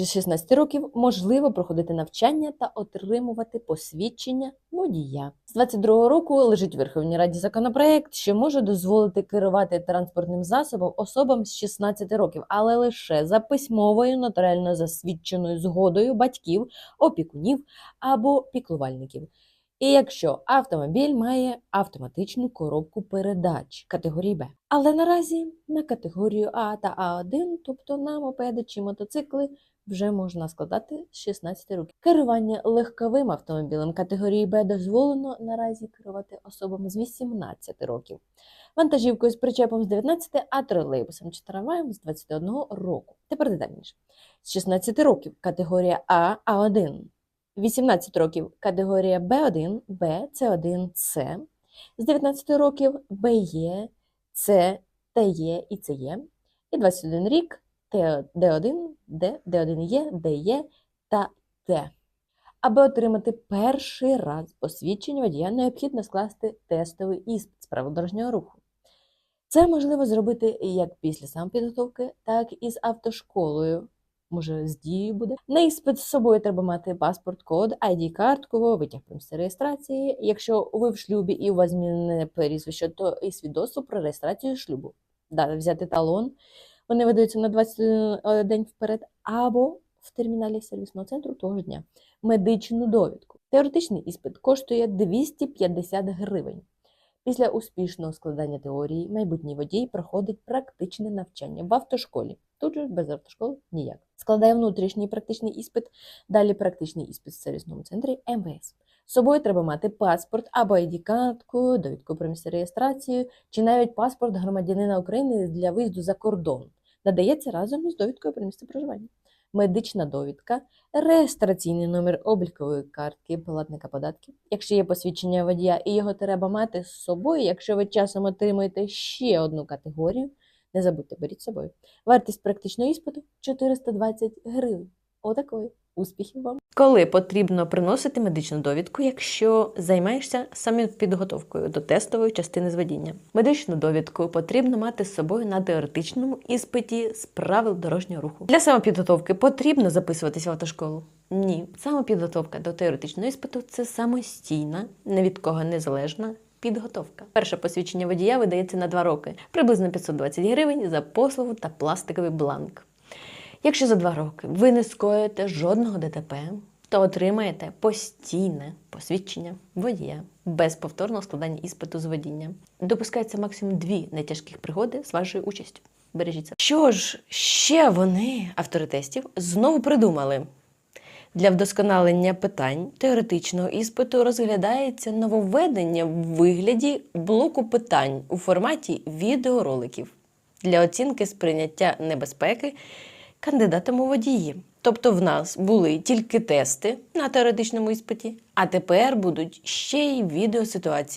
З 16 років можливо проходити навчання та отримувати посвідчення водія. З 22 року лежить в Верховній Раді законопроект, що може дозволити керувати транспортним засобом особам з 16 років, але лише за письмовою нотаріально засвідченою згодою батьків, опікунів або піклувальників. І якщо автомобіль має автоматичну коробку передач категорії Б. Але наразі на категорію А та А1, тобто на мопеди чи мотоцикли, вже можна складати з 16 років. Керування легковим автомобілем категорії Б дозволено наразі керувати особам з 18 років, вантажівкою з причепом з 19, а тролейбусом чи трамваєм з 21 року. Тепер детальніше. З 16 років категорія А А1, 18 років категорія Б1, Б, С1, С, з 19 років БЕ, С, ТЕ і ЦЕ, і 21 рік Т- Д1, Д, Д1Е, ДЕ та Т. Аби отримати перший раз посвідчення водія, необхідно скласти тестовий іспит з правил дорожнього руху. Це можливо зробити як після самопідготовки, так і з автошколою. Може, з дією буде. На іспит з собою треба мати паспорт, код, ID-картку, витяг про місце реєстрації. Якщо ви в шлюбі і у вас змінене прізвище, то і свідоцтво про реєстрацію шлюбу. Далі взяти талон. Вони видаються на 21 день вперед, або в терміналі сервісного центру того ж дня. Медичну довідку. Теоретичний іспит коштує 250 гривень. Після успішного складання теорії майбутній водій проходить практичне навчання в автошколі. Тут же без автошколи ніяк. Складає внутрішній практичний іспит, далі практичний іспит в сервісному центрі МВС. З собою треба мати паспорт або ID-картку, довідку про місце реєстрації, чи навіть паспорт громадянина України для виїзду за кордон. Надається разом із довідкою про місце проживання. Медична довідка, реєстраційний номер облікової картки платника податків. Якщо є посвідчення водія і його треба мати з собою, якщо ви часом отримуєте ще одну категорію, не забудьте беріть з собою. Вартість практичного іспиту 420 гривень. Отакої. Успіхів вам! Коли потрібно приносити медичну довідку, якщо займаєшся саме підготовкою до тестової частини з водіння. Медичну довідку потрібно мати з собою на теоретичному іспиті з правил дорожнього руху. Для самопідготовки потрібно записуватися в автошколу? Ні, самопідготовка до теоретичного іспиту це самостійна, не від кого незалежна підготовка. Перше посвідчення водія видається на 2 роки, приблизно 520 гривень за послугу та пластиковий бланк. Якщо за 2 роки ви не скоїте жодного ДТП, то отримаєте постійне посвідчення водія без повторного складання іспиту з водіння. Допускається максимум дві найтяжких пригоди з вашою участю. Бережіть це. Що ж, ще вони, автори тестів, знову придумали. Для вдосконалення питань теоретичного іспиту розглядається нововведення в вигляді блоку питань у форматі відеороликів для оцінки сприйняття небезпеки кандидатам у водії. Тобто в нас були тільки тести на теоретичному іспиті, а тепер будуть ще й відеоситуації.